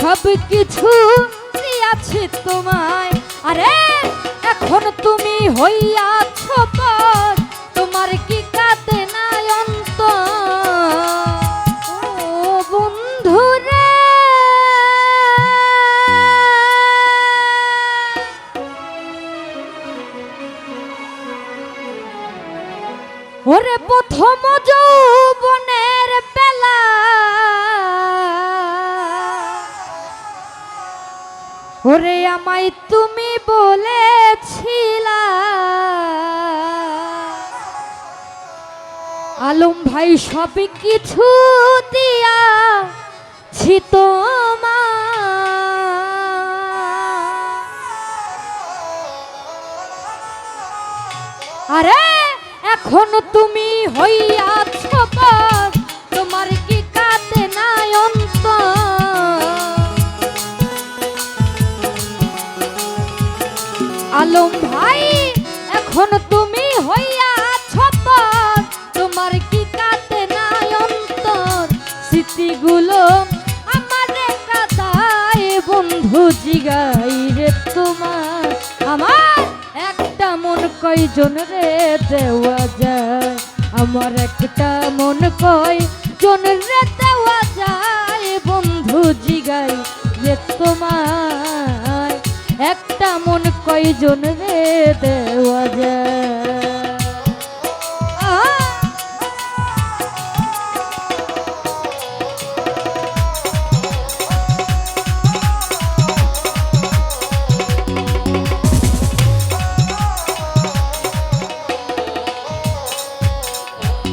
সব কিছু দিয়াছি তোমায়। আরে, এখন তুমি হইয়াছ পর তোমার কি কাতে নাই অন্ত বন্ধুরে। ওরে প্রথম যৌবনের বেলা ওরে আমায় তুমি বলেছিলা। আলম ভাই সব কিছু দিয়া ছি আরে এখন তুমি হইয়াছ আলম ভাই, এখন তুমি হইয়াছ পর তোমার কি কাতে নাই অন্তর? স্মৃতিগুলো আমারে কাদায়, বন্ধু জিগাই রে তোমার। আমার একটা মন কয়জন রে দেওয়া যায়? আমার একটা মন কয় জন রে দেওয়া যায়? বন্ধু জিগাই রে তোমার। একটা মন কয়জন রে দেওয়া যায়!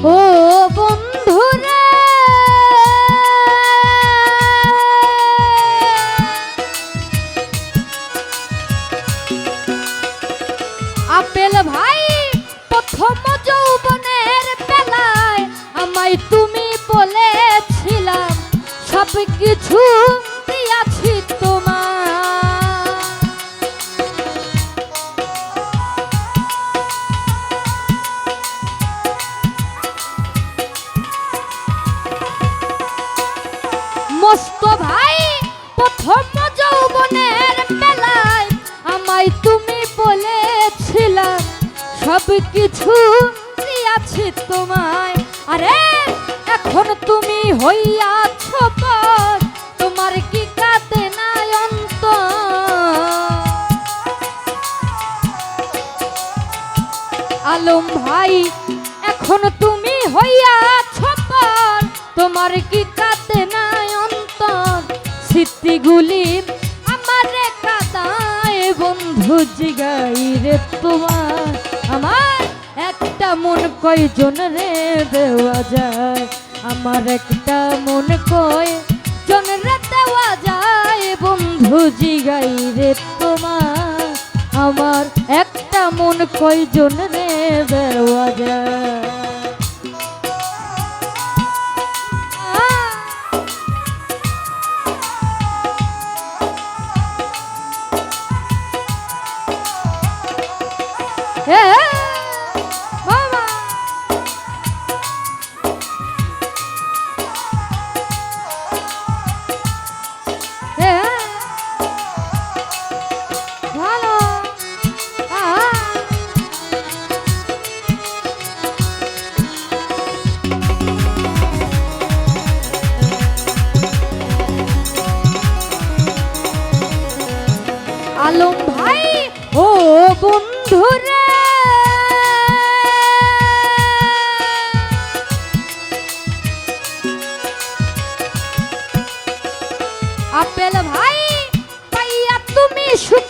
ও বন্ধুরে কিছু দিয়াছি তোমায়। আরে, এখন তুমি হইয়াছ পর তোমার কি কাতে নাই অন্ত আলম ভাই, এখন তুমি হইয়াছ পর তোমার কি কাতে নাই অন্তর? স্মৃতিগুলি আমারে কাদায়, বন্ধু জিগাই রে তোমার। আমার একটা মন কয়জন রে দেওয়া যায়? আমার একটা মন কয় জন রে দেওয়া যায়? বন্ধু জিগাই রে তোমার। আমার একটা মন কয়জন রে দেওয়া যায়?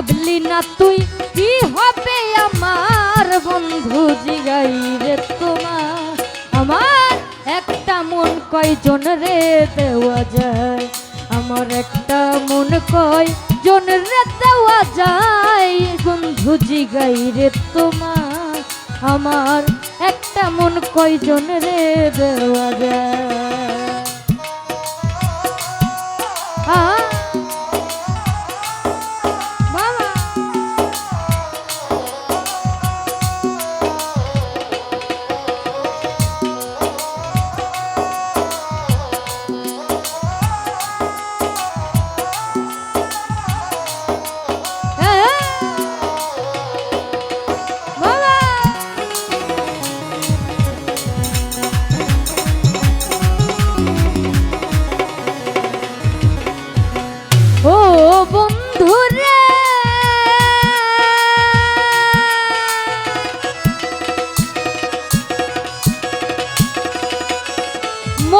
ভাবলি না তুই, কি হবে আমার বন্ধু জিগাই রে তোমার? আমার একটা মন কয়জন রে দেওয়া যায়? আমার একটা মন কয় জন রে দেওয়া যায়? বন্ধু জিগাই রে তোমার? আমার একটা মন কয়জন রে দেওয়া যায়?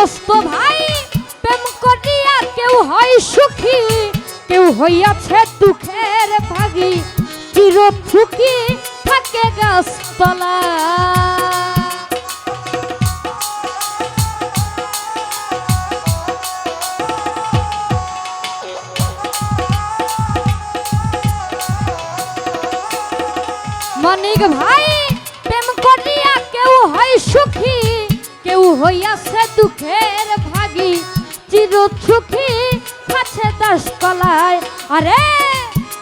মস্ত ভাই, প্রেম কেউ হয় সুখী, কেউ হইয়াছে দুঃখের ভাগী। চির সুখী থাকে গাছতলা। মানিক ভাই, প্রেম করিয়া কেউ হয় সুখী কেউ হইয়াছে দুঃখের ভাগী, চির সুখী কাছে দাস কলায়। আরে,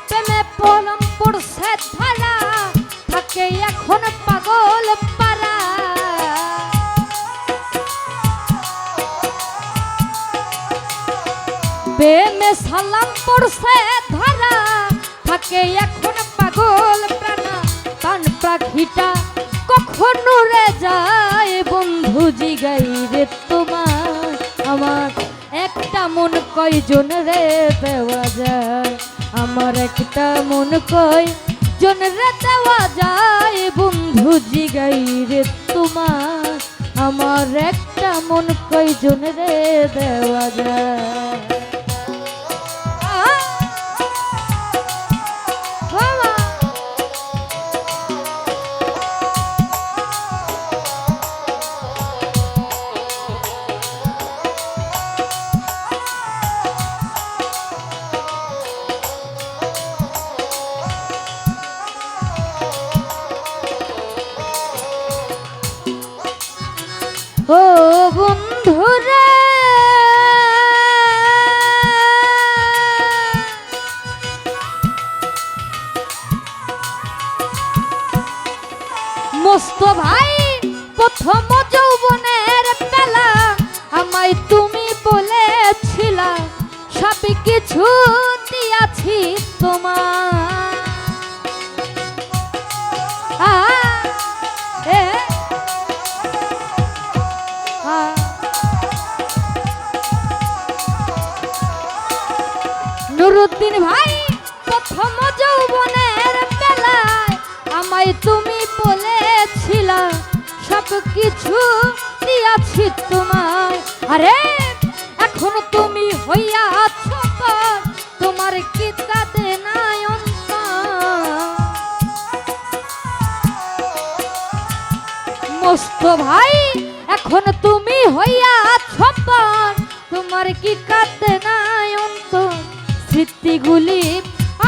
প্রেমে পলম পড়ছে ধারা, থাকে এখন পাগল পারা প্রেমে সালাম পড়ছে ধরা, থাকে এখন পাগল প্রাণা প্রাণ পাখিটা কখনো রে যায় বন্ধু জিগাই রে তোমার। আমার একটা মন কয়জন রে দেওয়া যায়? আমার একটা মন কয় জন রে দেওয়া যায় বন্ধু জিগাই রে তোমার? আমার একটা মন কয়জন রে দেওয়া যায়? ও বন্ধুরা দিয়াছি তোমায়। আরে, এখন তুমি হইয়া আছো তোমার কি তাতে নাই মস্ত ভাই, এখন তুমি হইয়া ছপন তোমার কি কাঁদে নাই অন্ত স্মৃতিগুলি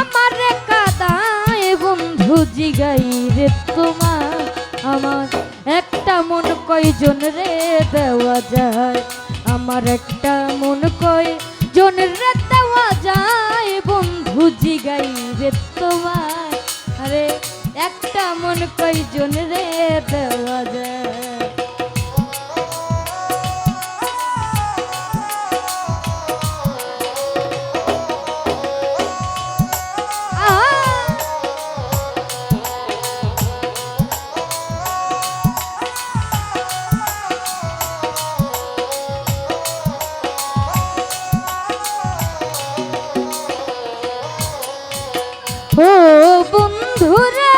আমার কাদায় বন্ধু জিগাই রে তোমার, আমার একটা মন কয়জন রে দেওয়া যায়? আমার একটা মন কয় জন রে দেওয়া যায়? বন্ধু জিগাই রে তোমার আরে, একটা মন কয়জন রে দেওয়া যায়? ও বন্ধুরা।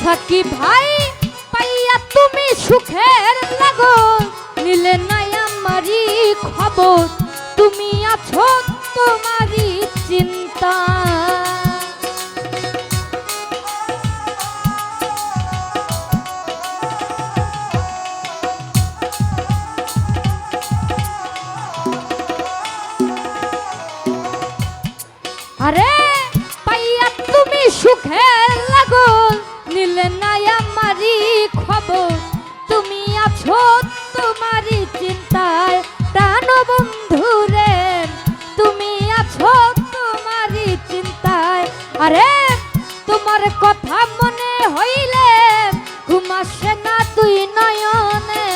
সাকি ভাই, পাইয়া তুমি সুখের লাগল নিলে নাই আমারই খবর। তুমি আছো তোমার আরে, তোমার কথা মনে হইলে ঘুমাসে না তুই নয়নে।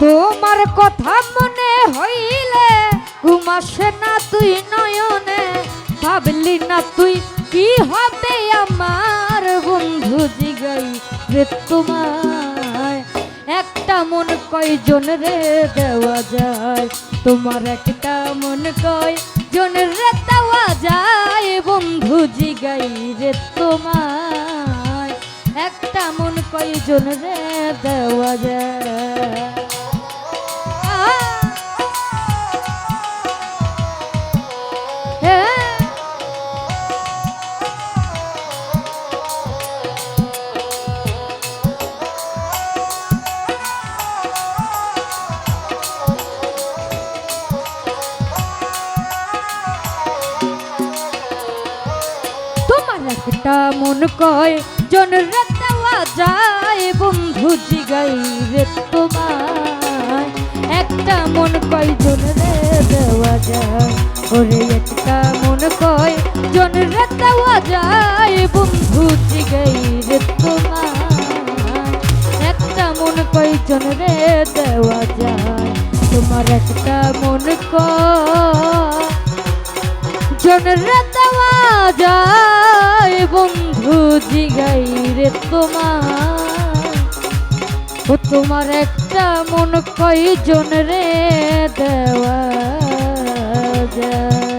তোমার কথা মনে হইলে ঘুমাসে না তুই নয়নে। ভাবলি না তুই কি হবে আমার বন্ধু জিগাই রে তোমায়? একটা মন কয়জন রে দেওয়া যায়? তোমার একটা মন কয়, জন রে তাওয়া যায়, বন্ধু জিগাই রে তোমায়। একটা মন কয়, জন রে দেওয়া যায়। একটা মন কয়, জন রে দেওয়া যায়, বন্ধু জিগাই রে তোমার একটা মন কয়, জন রে দেওয়া যায়, ওরে একটা মন কয়, জন রে দেওয়া যায়, বন্ধু জিগাই রে তোমার একটা মন কয়, জন রে দেওয়া যায়, তোমার একটা মন কয়। জনরা দেওয়া যায়। জিগাই রে তোমার। ও তোমার একটা মন কয়জন রে দেওয়া যায়।